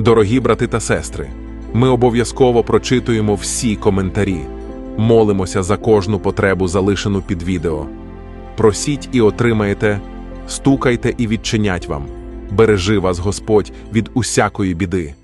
Дорогі брати та сестри, ми обов'язково прочитуємо всі коментарі, молимося за кожну потребу, залишену під відео. Просіть і отримаєте, стукайте і відчинять вам. Бережи вас Господь від усякої біди.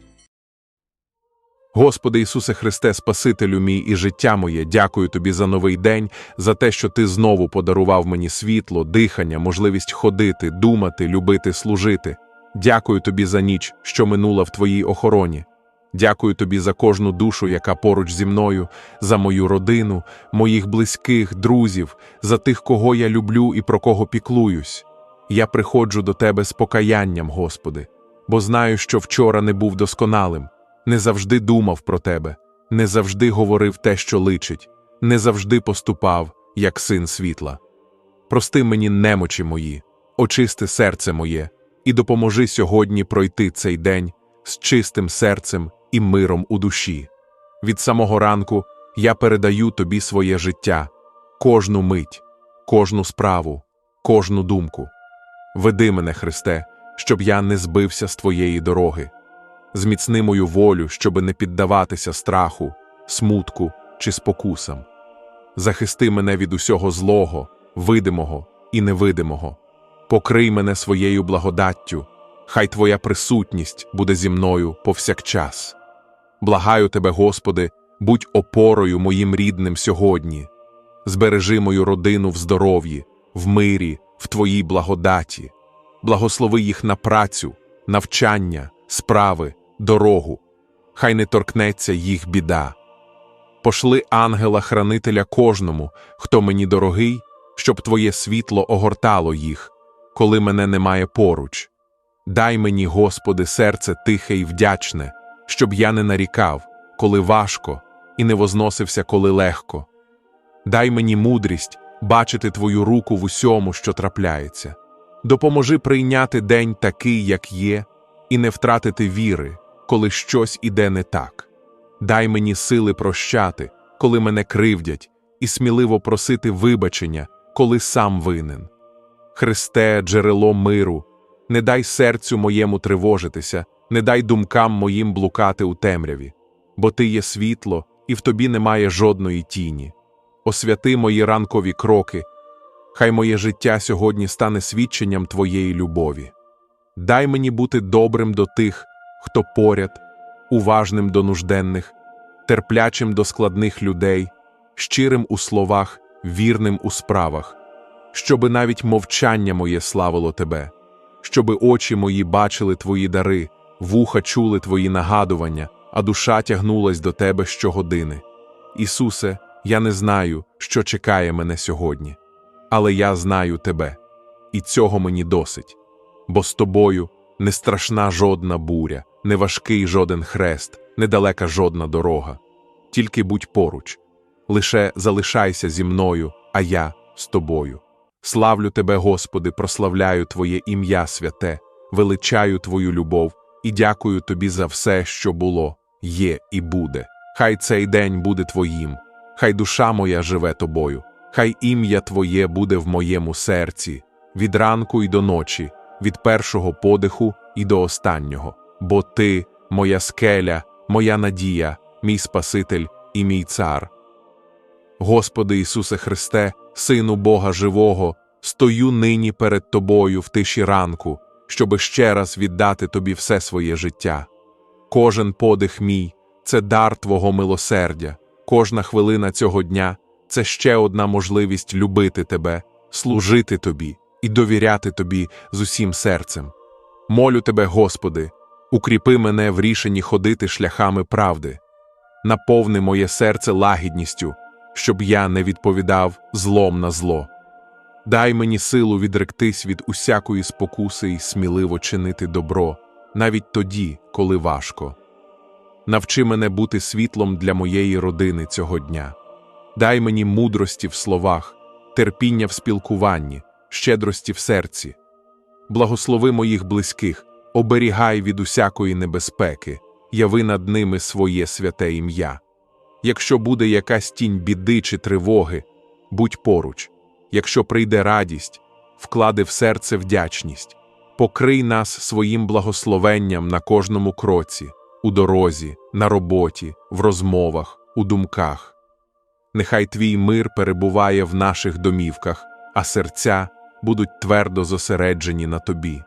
Господи Ісусе Христе, Спасителю мій і життя моє, дякую Тобі за новий день, за те, що Ти знову подарував мені світло, дихання, можливість ходити, думати, любити, служити. Дякую Тобі за ніч, що минула в Твоїй охороні. Дякую Тобі за кожну душу, яка поруч зі мною, за мою родину, моїх близьких, друзів, за тих, кого я люблю і про кого піклуюсь. Я приходжу до Тебе з покаянням, Господи, бо знаю, що вчора не був досконалим, не завжди думав про Тебе, не завжди говорив те, що личить, не завжди поступав, як син світла. Прости мені немочі мої, очисти серце моє, і допоможи сьогодні пройти цей день з чистим серцем і миром у душі. Від самого ранку я передаю тобі своє життя, кожну мить, кожну справу, кожну думку. Веди мене, Христе, щоб я не збився з твоєї дороги. Зміцни мою волю, щоби не піддаватися страху, смутку чи спокусам. Захисти мене від усього злого, видимого і невидимого. Покрий мене своєю благодаттю, хай Твоя присутність буде зі мною повсякчас. Благаю Тебе, Господи, будь опорою моїм рідним сьогодні. Збережи мою родину в здоров'ї, в мирі, в Твоїй благодаті. Благослови їх на працю, навчання, справи, дорогу. Хай не торкнеться їх біда. Пошли ангела-хранителя кожному, хто мені дорогий, щоб Твоє світло огортало їх, коли мене немає поруч. Дай мені, Господи, серце тихе і вдячне, щоб я не нарікав, коли важко, і не возносився, коли легко. Дай мені мудрість бачити Твою руку в усьому, що трапляється. Допоможи прийняти день такий, як є, і не втратити віри, коли щось іде не так. Дай мені сили прощати, коли мене кривдять, і сміливо просити вибачення, коли сам винен. Христе, джерело миру, не дай серцю моєму тривожитися, не дай думкам моїм блукати у темряві, бо ти є світло, і в тобі немає жодної тіні. Освяти мої ранкові кроки, хай моє життя сьогодні стане свідченням твоєї любові. Дай мені бути добрим до тих, хто поряд, уважним до нужденних, терплячим до складних людей, щирим у словах, вірним у справах, щоби навіть мовчання моє славило тебе, щоби очі мої бачили твої дари, вуха чули твої нагадування, а душа тягнулась до тебе щогодини. Ісусе, я не знаю, що чекає мене сьогодні, але я знаю тебе, і цього мені досить, бо з тобою не страшна жодна буря, не важкий жоден хрест, недалека жодна дорога. Тільки будь поруч, лише залишайся зі мною, а я з тобою. Славлю тебе, Господи, прославляю Твоє ім'я святе, величаю Твою любов і дякую Тобі за все, що було, є і буде. Хай цей день буде Твоїм, хай душа моя живе тобою, хай ім'я Твоє буде в моєму серці, від ранку й до ночі, від першого подиху і до останнього, бо Ти, моя скеля, моя надія, мій Спаситель і мій цар. Господи Ісусе Христе, Сину Бога Живого, стою нині перед Тобою в тиші ранку, щоби ще раз віддати Тобі все своє життя. Кожен подих мій це дар Твого милосердя, кожна хвилина цього дня це ще одна можливість любити Тебе, служити Тобі і довіряти Тобі з усім серцем. Молю Тебе, Господи, укріпи мене в рішенні ходити шляхами правди, наповни моє серце лагідністю, щоб я не відповідав злом на зло. Дай мені силу відректись від усякої спокуси і сміливо чинити добро, навіть тоді, коли важко. Навчи мене бути світлом для моєї родини цього дня. Дай мені мудрості в словах, терпіння в спілкуванні, щедрості в серці. Благослови моїх близьких, оберігай від усякої небезпеки, яви над ними своє святе ім'я. Якщо буде якась тінь біди чи тривоги, будь поруч, якщо прийде радість, вклади в серце вдячність. покрий нас своїм благословенням на кожному кроці, у дорозі, на роботі, в розмовах, у думках. Нехай твій мир перебуває в наших домівках, а серця будуть твердо зосереджені на тобі.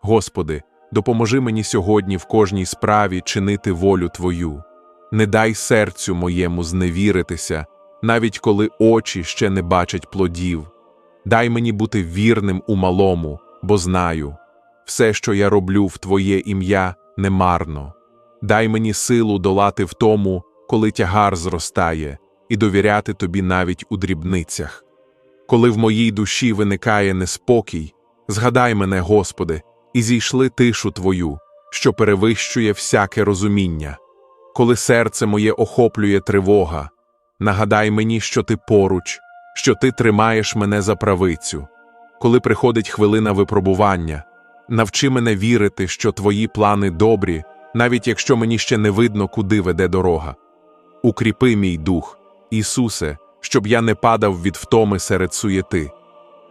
Господи, допоможи мені сьогодні в кожній справі чинити волю Твою. Не дай серцю моєму зневіритися, навіть коли очі ще не бачать плодів. Дай мені бути вірним у малому, бо знаю, все, що я роблю в Твоє ім'я, немарно. Дай мені силу долати в тому, коли тягар зростає, і довіряти Тобі навіть у дрібницях. Коли в моїй душі виникає неспокій, згадай мене, Господи, і зійшли тишу Твою, що перевищує всяке розуміння. Коли серце моє охоплює тривога, нагадай мені, що ти поруч, що ти тримаєш мене за правицю. Коли приходить хвилина випробування, навчи мене вірити, що твої плани добрі, навіть якщо мені ще не видно, куди веде дорога. Укріпи мій дух, Ісусе, щоб я не падав від втоми серед суєти.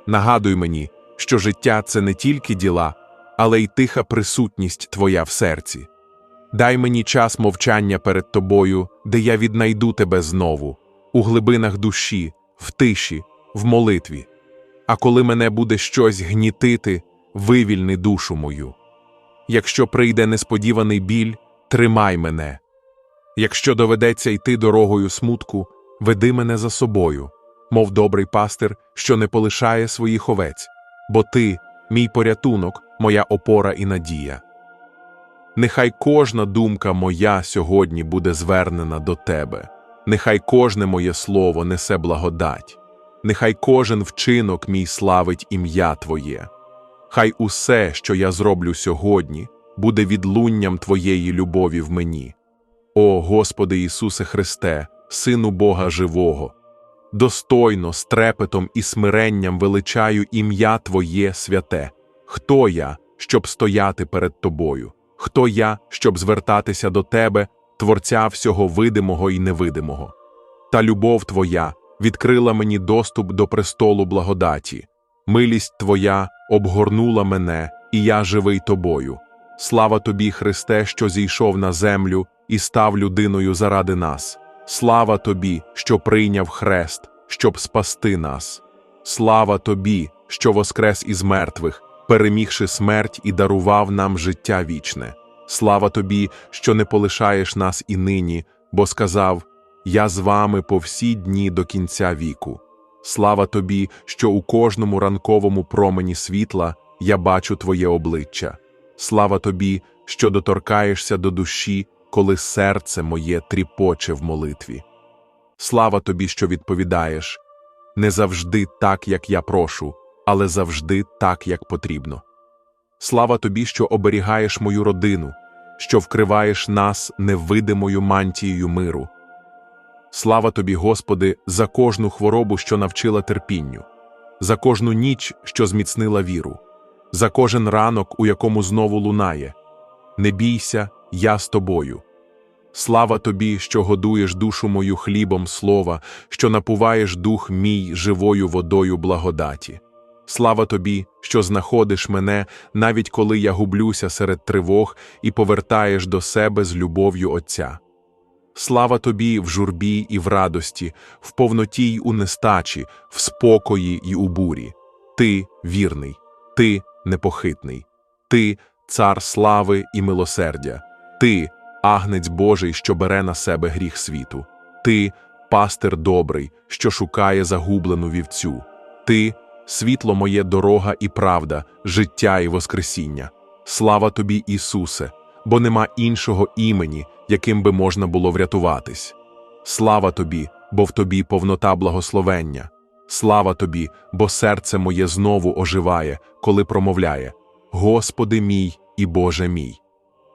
Нагадуй мені, що життя це не тільки діла, але й тиха присутність Твоя в серці. Дай мені час мовчання перед тобою, де я віднайду тебе знову, у глибинах душі, в тиші, в молитві. А коли мене буде щось гнітити, вивільни душу мою. Якщо прийде несподіваний біль, тримай мене. Якщо доведеться йти дорогою смутку, веди мене за собою, мов добрий пастир, що не полишає своїх овець, бо ти, мій порятунок, моя опора і надія. Нехай кожна думка моя сьогодні буде звернена до тебе, нехай кожне моє слово несе благодать, нехай кожен вчинок мій славить ім'я Твоє. Хай усе, що я зроблю сьогодні, буде відлунням Твоєї любові в мені. О Господи Ісусе Христе, Сину Бога Живого, достойно, з трепетом і смиренням величаю ім'я Твоє святе. Хто я, щоб стояти перед Тобою? Хто я, щоб звертатися до Тебе, Творця всього видимого і невидимого? Та любов Твоя відкрила мені доступ до престолу благодаті. Милість Твоя обгорнула мене, і я живий Тобою. Слава Тобі, Христе, що зійшов на землю і став людиною заради нас. Слава Тобі, що прийняв хрест, щоб спасти нас. Слава Тобі, що воскрес із мертвих, перемігши смерть і дарував нам життя вічне. Слава Тобі, що не полишаєш нас і нині, бо сказав: Я з вами по всі дні до кінця віку. Слава Тобі, що у кожному ранковому промені світла я бачу Твоє обличчя. Слава Тобі, що доторкаєшся до душі, коли серце моє тріпоче в молитві. Слава Тобі, що відповідаєш не завжди так, як я прошу, але завжди так, як потрібно. Слава Тобі, що оберігаєш мою родину, що вкриваєш нас невидимою мантією миру. Слава Тобі, Господи, за кожну хворобу, що навчила терпінню, за кожну ніч, що зміцнила віру, за кожен ранок, у якому знову лунає. Не бійся, я з тобою. Слава тобі, що годуєш душу мою хлібом слова, що напуваєш дух мій живою водою благодаті. Слава тобі, що знаходиш мене, навіть коли я гублюся серед тривог і повертаєш до себе з любов'ю Отця. Слава тобі в журбі і в радості, в повноті й у нестачі, в спокої й у бурі. Ти вірний, ти непохитний, ти цар слави і милосердя, ти агнець Божий, що бере на себе гріх світу, ти пастир добрий, що шукає загублену вівцю, ти світло моє дорога і правда, життя і воскресіння. Слава тобі, Ісусе, бо нема іншого імені, яким би можна було врятуватись. Слава тобі, бо в тобі повнота благословення. Слава тобі, бо серце моє знову оживає, коли промовляє: Господи мій і Боже мій.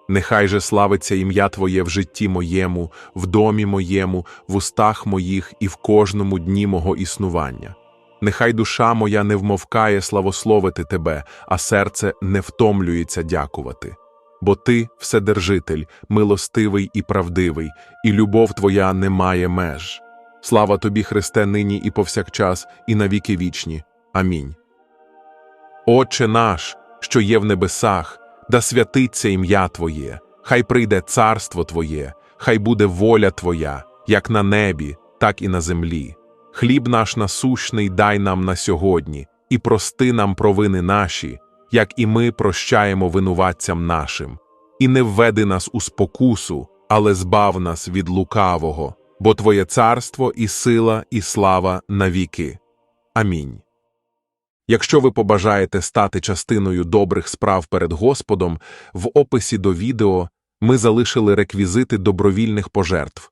Нехай же славиться ім'я Твоє в житті моєму, в домі моєму, в устах моїх і в кожному дні мого існування. Нехай душа моя не вмовкає славословити Тебе, а серце не втомлюється дякувати. Бо Ти Вседержитель, милостивий і правдивий, і любов Твоя не має меж. Слава Тобі, Христе, нині і повсякчас, і навіки вічні. Амінь. Отче наш, що є в небесах, да святиться ім'я Твоє, хай прийде царство Твоє, хай буде воля Твоя, як на небі, так і на землі. Хліб наш насущний дай нам на сьогодні, і прости нам провини наші, як і ми прощаємо винуватцям нашим. І не введи нас у спокусу, але збав нас від лукавого, бо Твоє царство і сила, і слава навіки. Амінь. Якщо ви побажаєте стати частиною добрих справ перед Господом, в описі до відео ми залишили реквізити добровільних пожертв.